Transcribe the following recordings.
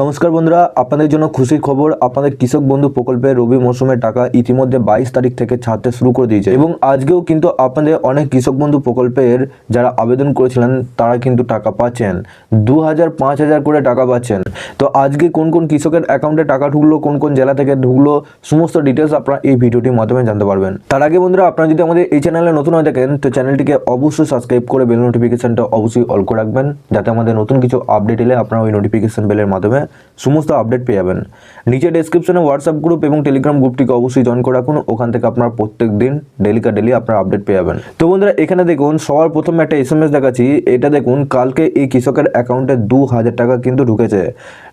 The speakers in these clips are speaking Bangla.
নমস্কার বন্ধুরা, আপনাদের জন্য খুশির খবর, আপনাদের কৃষক বন্ধু প্রকল্পে রবি মৌসুমের টাকা ইতিমধ্যে বাইশ তারিখ থেকে ছাড়তে শুরু করে দিয়েছে। এবং আজকেও কিন্তু আপনাদের অনেক কৃষক বন্ধু প্রকল্পের যারা আবেদন করেছিলেন, তারা কিন্তু টাকা পাচ্ছেন। দু হাজার, পাঁচ হাজার করে টাকা পাচ্ছেন। তো আজকে কোন কোন কৃষকের অ্যাকাউন্টে টাকা ঢুকলো, কোন কোন জেলা থেকে ঢুকলো, সমস্ত ডিটেলস আপনারা এই ভিডিওটির মাধ্যমে জানতে পারবেন। তার আগে বন্ধুরা, আপনারা যদি আমাদের এই চ্যানেলে নতুন হয়ে থাকেন, তো চ্যানেলটিকে অবশ্যই সাবস্ক্রাইব করে বেল নোটিফিকেশনটা অবশ্যই অল করে রাখবেন, যাতে আমাদের নতুন কিছু আপডেট এলে আপনারা ওই নোটিফিকেশন বেলের মাধ্যমে সমস্ত আপডেট পেয়ে যাবেন। নিচে ডেসক্রিপশনে হোয়াটসঅ্যাপ গ্রুপ এবং টেলিগ্রাম গ্রুপটিকে অবশ্যই জয়েন করে রাখুন। ওখান থেকে আপনারা প্রত্যেক দিন ডেলিকা ডেলি আপনার আপডেট পেয়ে যাবেন। তো বন্ধুরা, এখানে দেখুন, সবার প্রথমে একটা এস এম এস দেখাচ্ছি। এটা দেখুন, কালকে এই কৃষকের অ্যাকাউন্টে দু হাজার টাকা কিন্তু ঢুকেছে।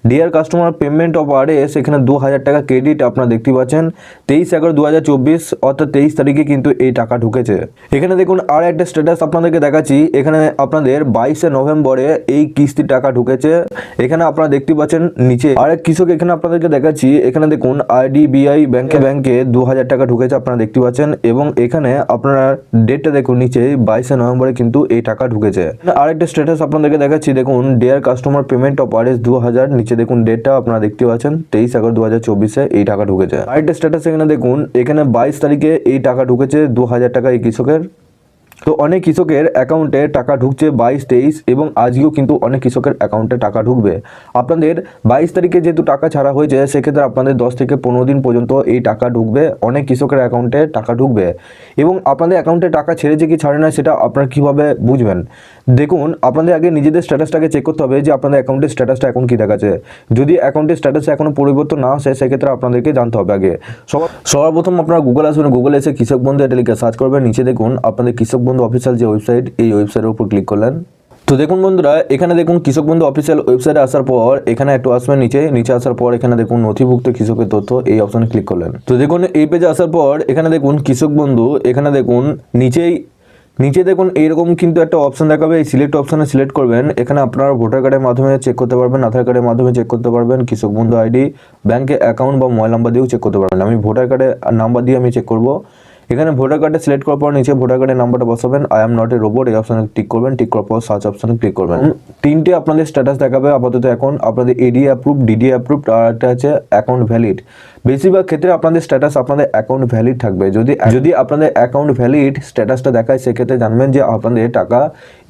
Dear customer payment of R S এখানে দু হাজার টাকা ক্রেডিট আপনারা দেখতে পাচ্ছেন। তেইশ এগারো দু হাজার চব্বিশ, অর্থাৎ তেইশ তারিখে কিন্তু এই টাকা ঢুকেছে। এখানে দেখুন আর একটা স্ট্যাটাস আপনাদেরকে দেখাচ্ছি। এখানে আপনাদের বাইশে নভেম্বরে এই কিস্তির টাকা ঢুকেছে। এখানে আপনারা দেখতে পাচ্ছেন নিচে আর এক কৃষক এখানে আপনাদেরকে দেখাচ্ছি। এখানে দেখুন আইডিবিআই ব্যাংকে ব্যাংকে দু হাজার টাকা ঢুকেছে আপনারা দেখতে পাচ্ছেন এবং এখানে আপনারা ডেটটা দেখুন নিচে, বাইশে নভেম্বরে কিন্তু এই টাকা ঢুকেছে। আরেকটা স্ট্যাটাস আপনাদেরকে দেখাচ্ছি। দেখুন dear customer payment of R S দু হাজার দেখুন ডেটটা আপনারা দেখতে পাচ্ছেন, তেইশ এগারো দু হাজার চব্বিশে এই টাকা ঢুকেছে। রাইট স্ট্যাটাস এখানে দেখুন, এখানে বাইশ তারিখে এই টাকা ঢুকেছে দু হাজার টাকা এই কৃষকের। তো অনেক কৃষকের অ্যাকাউন্টে টাকা ঢুকছে বাইশ তেইশ এবং আজকেও কিন্তু অনেক কৃষকের অ্যাকাউন্টে টাকা ঢুকবে। আপনাদের বাইশ তারিখে যেহেতু টাকা ছাড়া হয়েছে, সেক্ষেত্রে আপনাদের দশ থেকে পনেরো দিন পর্যন্ত এই টাকা ঢুকবে। অনেক কৃষকের অ্যাকাউন্টে টাকা ঢুকবে এবং আপনাদের অ্যাকাউন্টে টাকা ছেড়েছে কি ছাড়ে না সেটা আপনারা কীভাবে বুঝবেন? দেখুন, আপনাদের আগে নিজেদের স্ট্যাটাসটাকে চেক করতে হবে যে আপনাদের অ্যাকাউন্টের স্ট্যাটাসটা এখন কী দেখাচ্ছে। যদি অ্যাকাউন্টের স্ট্যাটাস এখনও পরিবর্তন না আসে, সেক্ষেত্রে আপনাদেরকে জানতে হবে আগে। সবার সবার প্রথম আপনারা গুগল আসবেন। গুগলে এসে কৃষক বন্ধু এটা লিখে সার্চ করবেন। নিচে দেখুন, আপনাদের কৃষক বন্ধু অফিসিয়াল যে ওয়েবসাইট এই ওয়েবসাইটের উপর ক্লিক করলেন। তো দেখুন বন্ধুরা, এখানে দেখুন কৃষক বন্ধু অফিসিয়াল ওয়েবসাইটে আসার পর, এখানে একটু আসবেন নিচে নিচে আসার পর এখানে দেখুন নথিভুক্ত কৃষকের তথ্য, এই অপশনে ক্লিক করলেন। তো দেখুন এই পেজে আসার পর, এখানে দেখুন কৃষক বন্ধু, এখানে দেখুন নিচেই, নিচে দেখুন এইরকম কিন্তু একটা অপশন দেখাবে, এই সিলেক্ট অপশানে সিলেক্ট করবেন। এখানে আপনারা ভোটার কার্ডের মাধ্যমে চেক করতে পারবেন আধার কার্ডের মাধ্যমে চেক করতে পারবেন, কৃষক বন্ধু আইডি ব্যাংকে অ্যাকাউন্ট বা মোবাইল নাম্বার দিয়েও চেক করতে পারবেন। আমি ভোটার কার্ডের নাম্বার দিয়ে আমি চেক করব। এখানে ভোটার কার্ডে সিলেক্ট করার পর নিচে ভোটার কার্ডের নাম্বারটা বসাবেন। I am not a robot এই অপশনে টিক করবেন টিক করার পর সার্চ অপশনে ক্লিক করবেন। তিনটে আপনাদের স্ট্যাটাস দেখাবে আপাতত এখন। আপনাদের এডি অ্যাপ্রুভ ডিডি অ্যাপ্রুভ আর একটা আছে অ্যাকাউন্ট ভ্যালিড বেশিরভাগ ক্ষেত্রে আপনাদের স্ট্যাটাস আপনাদের অ্যাকাউন্ট ভ্যালিড থাকবে। যদি যদি আপনাদের অ্যাকাউন্ট ভ্যালিড স্ট্যাটাসটা দেখায়, সেক্ষেত্রে জানবেন যে আপনাদের টাকা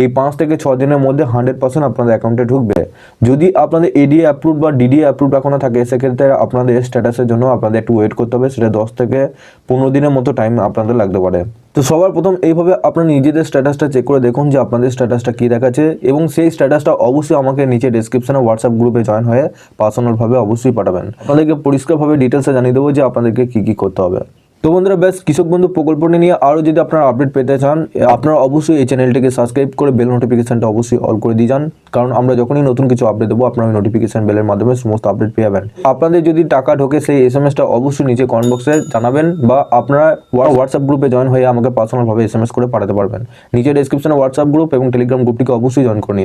এই পাঁচ থেকে ছ দিনের মধ্যে হান্ড্রেড পার্সেন্ট আপনাদের অ্যাকাউন্টে ঢুকবে। যদি আপনাদের এডিএ অ্যাপ্রুভ বা ডিডি অ্যাপ্রুভ এখনও থাকে, সেক্ষেত্রে আপনাদের স্ট্যাটাসের জন্য আপনাদের একটু ওয়েট করতে হবে। সেটা দশ থেকে পনেরো দিনের মতো টাইম আপনাদের লাগতে পারে। তো সবার প্রথম এইভাবে আপনার নিজেদের স্ট্যাটাসটা চেক করে দেখুন যে আপনাদের স্ট্যাটাসটা কী দেখাচ্ছে এবং সেই স্ট্যাটাসটা অবশ্যই আমাকে নিচে ডিসক্রিপশানে হোয়াটসঅ্যাপ গ্রুপে জয়েন হয়ে পার্সোনালভাবে অবশ্যই পাঠাবেন। আপনাদেরকে পরিষ্কারভাবে ডিটেলসে জানিয়ে দেবো যে আপনাদেরকে কী কী করতে হবে। তো বন্ধুরা ব্যাস কৃষক বন্ধু প্রকল্পটি নিয়ে আরও যদি আপনারা আপডেট পেতে চান আপনারা অবশ্যই এই চ্যানেলটিকে সাবস্ক্রাইব করে বেল নোটিফিকেশানটা অবশ্যই অল করে দিয়ে যান। কারণ আমরা যখনই নতুন কিছু আপডেট দেবো, আপনারা ওই নোটিফিকেশন বেলের মাধ্যমে সমস্ত আপডেট পেয়ে যাবেন। আপনাদের যদি টাকা ঢোকে, সেই এস এম এসটা অবশ্যই নিচে কমেন্ট বক্সে জানাবেন বা আপনারা হোয়াটসঅ্যাপ গ্রুপে জয়েন হয়ে আমাকে পার্সোনালভাবে এস এম এস করে পাঠাতে পারবেন। নিচে ডেসক্রিপশনে হোয়াটসঅ্যাপ গ্রুপ এবং টেলিগ্রাম গ্রুপটিকে অবশ্যই জয়েন করে নিন।